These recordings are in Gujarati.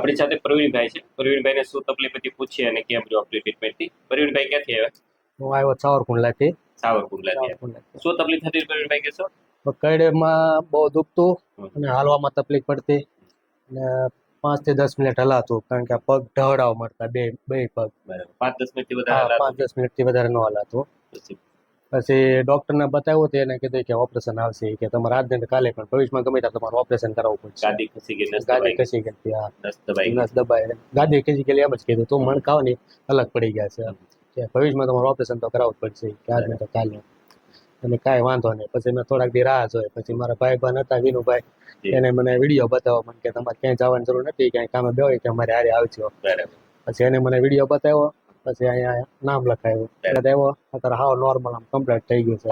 આપણી સાથે પ્રવીણભાઈ છે. પ્રવીણભાઈને શું તકલીફ હતી પૂછીએ અને કેમ રહ્યો આપણી ટ્રીટમેન્ટથી પ્રવીણભાઈ ક્યાંથી આવ્યા? હું આવ્યો સાવરકુંડલાથી. સાવરકુંડલાથી શું તકલીફ હતી પ્રવીણભાઈ કહેશો કઈડેમાં બહુ દુખતું અને હાલવામાં તકલીફ પડતી. અને પાંચથી દસ મિનિટ હલાતું કારણ કે આ પગ ઢવડાવ મળતા બે બે પગ. બરાબર. પાંચ દસ મિનિટથી વધારે પાંચ દસ મિનિટથી વધારે ન હલાતું. પછી ડોક્ટર ડોક્ટરને બતાવ્યું તો એને કીધું કે ઓપરેશન આવશે કે તમારે આજ ને કાલે પણ ભવિષ્યમાં ગમે ત્યારે તમારે ઓપરેશન કરાવવું પડશે. ગાદી ખસી ગઈ ગાદી. ખસી ગઈ હા. નસ દબાઈ. ગાદી ખસી ગયેલી એમ જ કીધું તું મણકાવની અલગ પડી ગયા છે. કે ભવિષ્યમાં તમારે ઓપરેશન તો કરાવવું જ પડશે કે આજ ને તો કાલે. અને કાંઈ વાંધો નહીં. પછી મેં થોડાક દી રાહ જોઈ. પછી મારા ભાઈ બહેન હતા વિનુભાઈ એને મને વીડિયો બતાવો મને કે તમારે ક્યાંય જવાની જરૂર નથી ક્યાંય કામે બે હોય કે અમારે હારે આવજો. પછી એને મને વીડિયો બતાવ્યો પછી અહીંયા નામ લખાયું. એટલે દેવો અત્યારે હાવ નોર્મલ આમ કમ્પ્લીટ થઈ ગયું છે?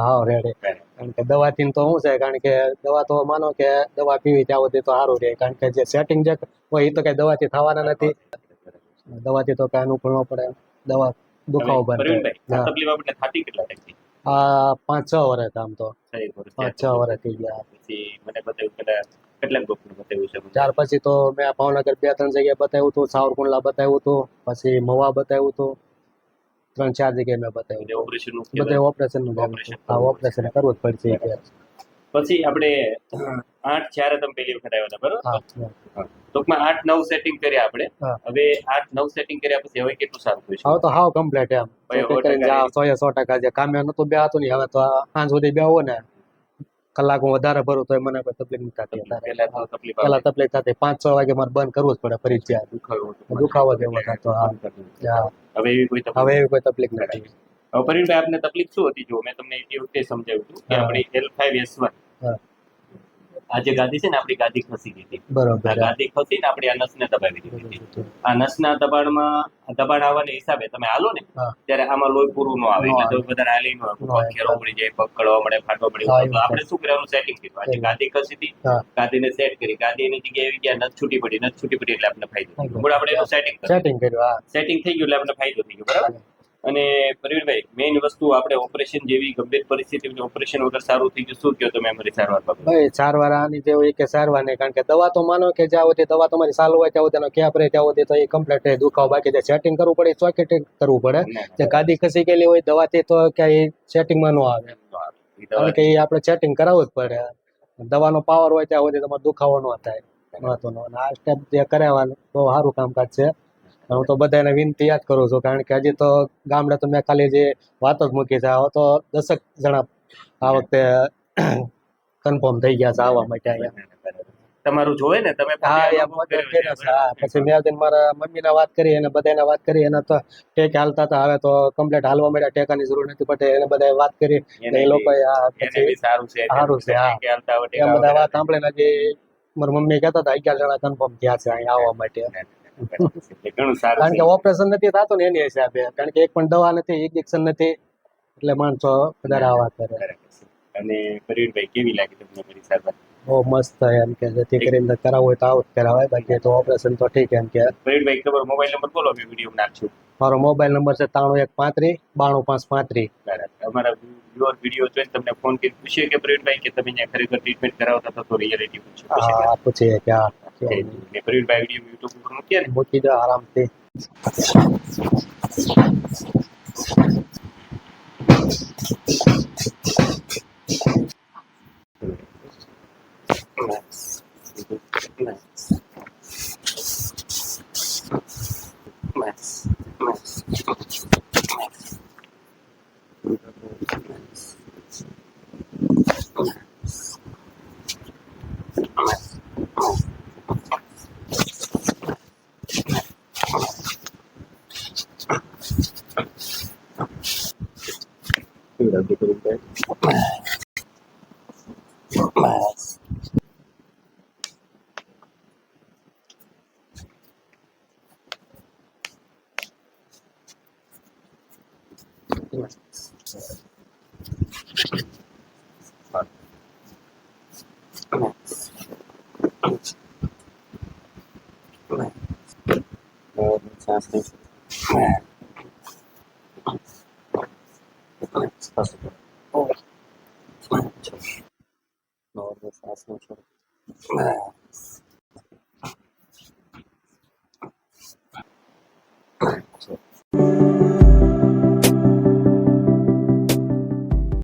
હાવ રેડી કારણ કે દવાથી તો શું છે કારણ કે દવા તો માનો કે દવા પીવી ત્યાં સુધી તો સારું રહે. કારણ કે જે સેટિંગ જે હોય એ તો કઈ દવાથી થવાના નથી. દવાથી તો કઈ અનુકૂળ ન પડે. દવા દુખાવો. તકલીફ થતી કેટલા ટાઈમથી? આ પાંચ છ વર્ષ આમ તો. પાંચ છ વર્ષ થઈ ગયા. પછી મને બતાવ્યું કેટલાક ડોક્ટર બતાવ્યું છે ત્યાર પછી તો મેં ભાવનગર બે ત્રણ જગ્યાએ બતાવ્યું હતું સાવરકુંડલા બતાવ્યું હતું પછી મવા બતાવ્યું હતું. ત્રણ ચાર જગ્યાએ મેં બતાવ્યું બધે ઓપરેશન હા ઓપરેશન કરવું જ પડશે પછી આપણે આઠ ચારે તમે પહેલી વખત આવ્યા હતા બરોબર? ટૂંકમાં આઠ નવ સેટિંગ કર્યા આપણે. હવે આઠ નવ સેટિંગ કર્યા પછી હવે કેટલું સારું થયું હવે તો હાવ કમ્પ્લીટ એમ. સો સો ટકા જે કામે નતું બે હતું નહીં. હવે તો સાંજ સુધી બેહવો ને. કલાક હું વધારે ભરું તો મને કોઈ તકલીફ નથી થતી વધારે. અત્યારે. તકલીફ થતી. પાંચ છ વાગે મારે બંધ કરવું જ પડે ફરજિયાત દુખાવો દુખાવો જેવો થતો. હવે એવી કોઈ તકલીફ? હવે એવી કોઈ તકલીફ નથી. હવે પરિણભાઈ આપને તકલીફ શું હતી? જો મેં તમને એ વખતે સમજાવ્યું હતું કે. આપણી એલ ફાઈવ એસ વન. આ જે ગાદી છે ને આપણી ગાદી ખસી ગઈ હતી. બરાબર. ગાદી ખસી ને આપણી આ નસને દબાવી દીધી હતી. આ નસના દબાણમાં દબાણ આવવાના હિસાબે તમે હાલો ને ત્યારે આમાં લોહી પૂરું ન આવે. એટલે તો વધારે હાલી ન. ખેરો પડી જાય પકડવા મળે ફાટવા હા, તો આપણે શું કરવાનું સેટિંગ કર્યું આજે ગાદી ખસી હતી. ગાદી ગાદીને સેટ કરી. ગાદી એની જગ્યાએ આવી ગયા નસ છૂટી પડી નસ છૂટી પડી એટલે આપણે ફાયદો ફાયદો. મૂળ આપણે એનું સેટિંગ કર્યું સેટિંગ કર્યું સેટિંગ થઈ ગયું એટલે આપણે ફાયદો થઈ ગયો. બરાબર? અને પ્રવીણભાઈ મેઇન વસ્તુ આપણે ઓપરેશન જેવી ગંભીર પરિસ્થિતિ ઓપરેશન વગર સારું થઈ ગયું શું કહો તમે અમારી સારવાર બાબતે? ભાઈ સારવાર આની જેવું એ કે સારવાર નહીં કારણ કે દવા તો માનો કે જ્યાં સુધી દવા તમારી ચાલુ હોય ત્યાં સુધી એનો કેપ રહે ત્યાં સુધી તો એ કમ્પ્લીટ રહે દુખાવો બાકી જે સેટિંગ કરવું પડે સોકેટ કરવું પડે. જે ગાદી ખસી ગયેલી હોય દવાથી તો ક્યાંય સેટિંગમાં ન આવે. કારણ કે એ આપણે સેટિંગ કરાવવું જ પડે. દવાનો પાવર હોય ત્યાં સુધી તમારે દુખાવો ન થાય. મહત્વનો. આ સ્ટેપ જે કરાવવાનું બહુ સારું કામકાજ છે. હું તો બધાને વિનંતી યાદ કરું છું કારણ કે હજી તો ગામડે તો મેં ખાલી જે વાતો જ મૂકી છે આવો તો દસક જણા આ વખતે કન્ફર્મ થઈ ગયા છે આવવા માટે અહીંયા. તમારું જોવે ને? તમે પછી મેં દિન મારા મમ્મીને વાત કરી અને બધાને વાત કરી એને તો ટેક હાલતા હતા હવે તો કમ્પ્લીટ હાલવા મળ્યા ટેકાની જરૂર નથી પડતી એને બધાએ વાત કરી એ લોકો સારું છે સારું છે, હા. બધા વાત. સાંભળીને હજી મારા મમ્મી કહેતા હતા અગિયાર જણા કન્ફર્મ થયા છે અહીંયા આવવા માટે. એટલે ઘણું સારું કારણ કે ઓપરેશન નથી થતું ને એની હિસાબે. કારણ કે એક પણ દવા નથી ઇન્જેક્શન નથી એટલે માણસો વધારે આવા કરે. અને પ્રવીણભાઈ કેવી લાગી તમને મારી સારવાર બહુ મસ્ત એમ કે જેથી કરીને કરાવવું હોય તો આવું જ કરાવાય બાકી તો ઓપરેશન તો ઠીક એમ કે. પ્રવીણભાઈ તમારો મોબાઈલ નંબર બોલો મેં વીડિયો નાખશું. મારો મોબાઈલ નંબર છે ત્રાણું એક પાંત્રીસ બાણું પાંચ પાંત્રીસ. બરાબર. અમારા વ્યુઅર વીડિયો જોઈને તમને ફોન કરી પૂછીએ કે પ્રવીણભાઈ કે તમે અહીંયા ખરેખર ટ્રીટમેન્ટ કરાવતા હતા તો રિયાલિટી પૂછ્યું. હા પૂછીએ કે હા ને પ્રવીણભાઈ વીડિયો યુટ્યુબ પર મૂકીએ ને? મૂકી દો આરામથી. と思います。Gracias. じです。はい。